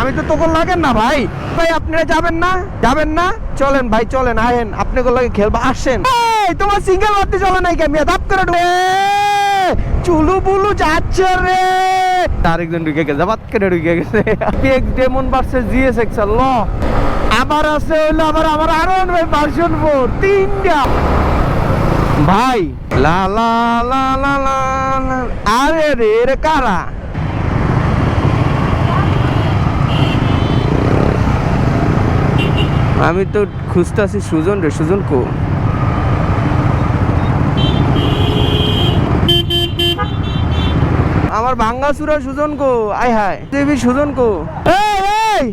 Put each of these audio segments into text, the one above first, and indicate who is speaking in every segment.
Speaker 1: আমি তো তখন লাগেন না ভাই। ভাই, আপনারা যাবেন না? যাবেন না? চলেন ভাই, চলেন আহেন আপনি লাগে খেলবা, আসেন। তোমার সিঙ্গেল মারতে চলে নাই কেমিয়া দাপ করে ঢুকে। চুলু বুলু যাচ্ছে রে। আরেকজন ঢুকে গেছে বাত করে ঢুকে গেছে। পিএক ডেমন ভার্সেস জিএস এক্সেল ল। আবার আছে হইল আবার আমার আরও ভাই ভার্সন ফোর তিনটা। ভাই, লা লা লা লা লা। আরে রে রে কারা? আমি তো খুঁজতেছি সুজন রে সুজন কো? আমার ভাঙ্গাসুরা সুজন কো? আয় হায় দেবী সুজন কো? এই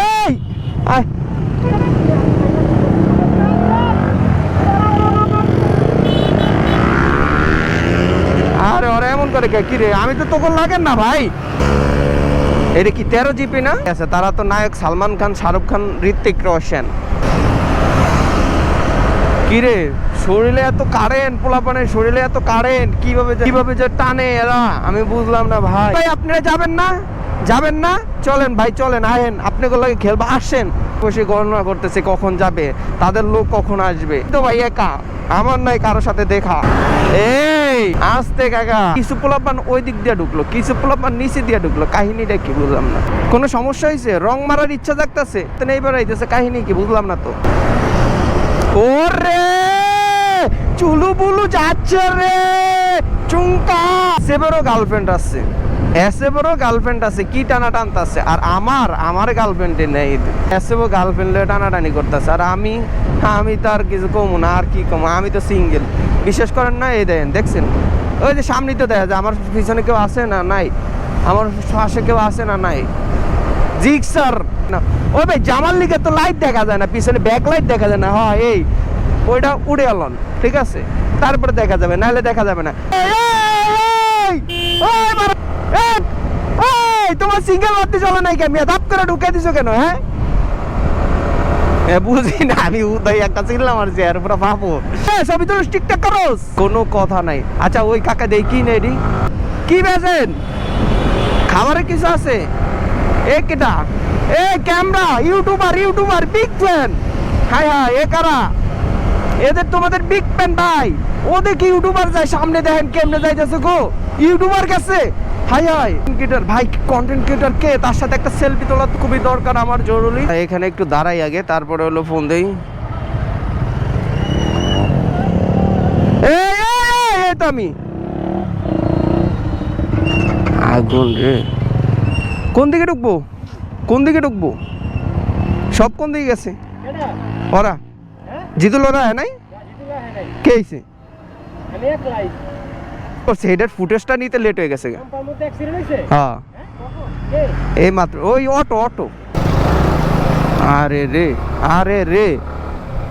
Speaker 1: এই! আয়। আরে ওরা এমন করে কে? কি রে? আমি তো তখন লাগেন না ভাই। এটা কি তেরো জিপি না? আচ্ছা তারা তো নায়ক সালমান খান, শাহরুখ খান ঋত্বিক রোশন। কিরে, শরীরে এত কারেন্ট পোলাপানের শরীরে এত কারেন্ট কীভাবে কীভাবে যে টানে এরা? আমি বুঝলাম না ভাই। ভাই, আপনারা যাবেন না? যাবেন না? চলেন ভাই, চলেন, আহেন আপনি লাগে খেলবা। আসেন। বসে গণনা করতেছে কখন যাবে, তাদের লোক কখন আসবে। তো ভাই, একা, আমার নাই কারোর সাথে দেখা। এই, আসতে কাকা। কিছু পোলাপান ওই দিক দিয়ে ঢুকলো, কিছু পোলাপান নিচে দিয়ে ঢুকলো, কাহিনীটা কি বুঝলাম না। কোনো সমস্যা হয়েছে? রং মারার ইচ্ছা থাকতেছে তো নেই বেড়াইতেছে কাহিনী কি বুঝলাম না তো। ওরে চুলু বুলু যাচ্ছে রে চুঙ্কা সেবেরও গার্লফ্রেন্ড আছে এসেবেরও গার্লফ্রেন্ড আছে, কি টানা টানতাছে আর আমার আমার গার্লফ্রেন্ডে নেই। এসেবও গার্লফ্রেন্ড টানাটানি করতেছে। আর আমি আমি তো আর কিছু কমু না, আর কি কমু? আমি তো সিঙ্গেল বিশেষ করেন না, এই দেন দেখছেন? ওই যে সামনে তো দেখা যায়, আমার পিছনে কেউ আছে না নাই? আমার পাশে কেউ আছে না নাই? জিক্সার! না। ও ভাই জামাল লিগে তো লাইট দেখা যায় না, পিছনে ব্যাক লাইট দেখা যায় না। হ্যাঁ এই, ওইটা উড়ে আলন ঠিক আছে? তারপরে দেখা যাবে, নাহলে দেখা যাবে না। তোমার সিঙ্গেল মারতে চলে নাই মিয়া করে ঢুকে দিছো কেন হ্যাঁ? বুঝি না আমি উদয় একটা চিনলাম আর চেয়ার পুরো ভাবো সবই তো ঠিকঠাক কোনো কথা নাই। আচ্ছা ওই কাকা দেই কি নেই কি বেছেন খাবারে কিছু আছে? এ কেটা এ camera YouTuber YouTuber big fan. Hi hi এ কারা? এদের তোমাদের বিগ ফ্যান ভাই। ও দেখি ইউটিউবার যায় সামনে দেখেন কেমনে যাইতেছে গো। ইউটিউবার গেছে। Hi hi. ক্রিয়েটার ভাই কন্টেন্ট ক্রিয়েটার কে? তার সাথে একটা সেলফি তোলা তো খুবই দরকার আমার জরুরি। এখানে একটু দাঁড়াই আগে তারপরে হলো ফোন দেই। আমি আগুন রে। কোন দিকে ঢুকবো? কোন দিকে ঢুকবো? সব কোন দিকে গেছে? ওরা। জিতুল ওরা হ্যাঁ নাই। কে আইছে। করছে এটার ফুটেজটা নিতে লেট হয়ে গেছে হ্যাঁ। এই মাত্র, ওই অটো অটো আরে রে আরে রে।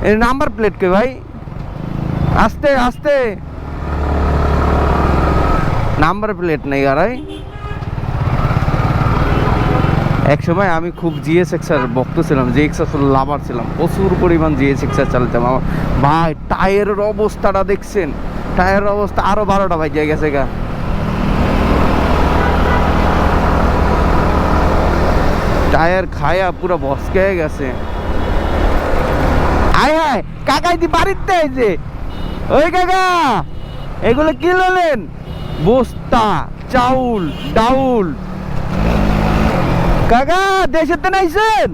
Speaker 1: এর নাম্বার প্লেট কে ভাই? আস্তে আস্তে। নাম্বার প্লেট নেই গারাই এক সময় আমি খুব জিএস এক্সার ভক্ত ছিলাম, যে এক্সার লাভার ছিলাম। প্রচুর পরিমাণ জিএস এক্সার চালাতাম। আমার ভাই, টায়ারের অবস্থাটা দেখছেন। টায়ারের অবস্থা আরও বারোটা জায়গা গেছে গা। টায়ার খায়া পুরো বসকে গেছে। আয় হায়, কাকাই দি বাড়িতে যে। ওই কাকা, এগুলো কি ললেন বস্তা, চাউল, ডাউল। কাকা দেশেতে নাইছেন?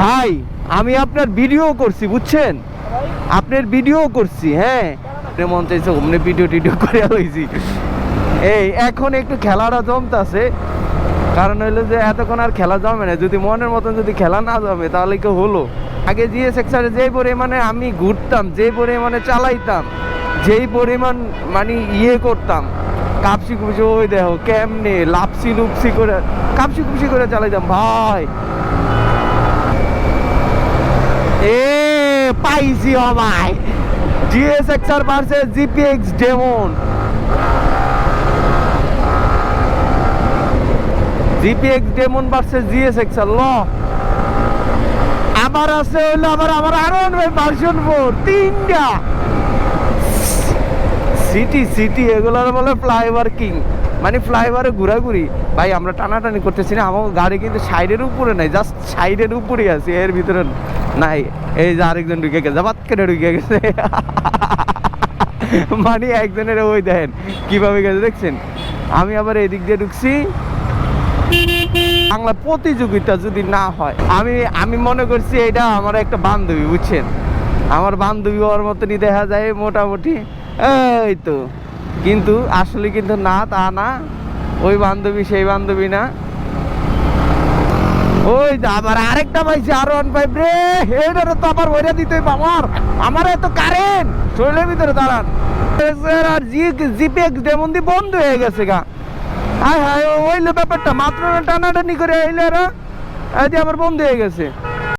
Speaker 1: ভাই, আমি আপনার ভিডিও করছি, বুঝছেন? আপনার ভিডিও করছি হ্যাঁ? মন চাইছে অমনি ভিডিও টিডিও করে লইছি এই, এখন একটু খেলাটা জমতাছে। কারণ হইল যে এতক্ষণ আর খেলা জমে না। যদি মনের মতন যদি খেলা না জমে, তাহলে কি হলো? আগে জিএ সেকশনে যে পরিমাণে আমি ঘুরতাম, যে পরিমাণে চালাইতাম, যেই পরিমাণ মানে ইয়ে করতাম কাপসি কুপসি ওই দেখো, কেমনে লাপসি লুপসি করে কাপসি কুপসি করে চালাইতাম। ভাই এ ও ভাই GS XR versus GPX Demon GPX Demon versus GS XR ল. আবার আছে হইল আবার আমার আরও ভার্সন ফোর তিনটা। সিটি সিটি এগুলোর বলে ফ্লাইওভার কিং মানে ফ্লাইওভারে ঘোরাঘুরি। ভাই, আমরা টানাটানি করতেছি না আমার গাড়ি কিন্তু সাইডের উপরে নাই জাস্ট সাইডের উপরেই আছে, এর ভিতরে নাই, এই যে আরেকজন ঢুকে গেছে বাত করে ঢুকে গেছে। মানে একজনের ওই দেখেন, কীভাবে গেছে দেখছেন? আমি আবার এদিক দিয়ে ঢুকছি। বাংলা প্রতিযোগিতা যদি না হয়, আমি আমি মনে করছি এটা আমার একটা বান্ধবী, বুঝছেন? আমার বান্ধবী হওয়ার মতনই দেখা যায় মোটামুটি। এই তো। কিন্তু আসলে কিন্তু না, তা না। ওই বান্ধবী, সেই বান্ধবী না। ওই যে আরেকটা পাইছে আর ওয়ান ফাইভ রে। এইটার তো আবার ওইটা দিতে আমার। আমার এত কারেন্ট শরীরের ভিতরে দাঁড়ান। আর জি জিপে ডেমন্দি বন্ধ হয়ে গেছে গা। হায় হায়, ওইলে ব্যাপারটা মাত্র টানাটানি করে এলে এরা আজ আমার বন্ধ হয়ে গেছে।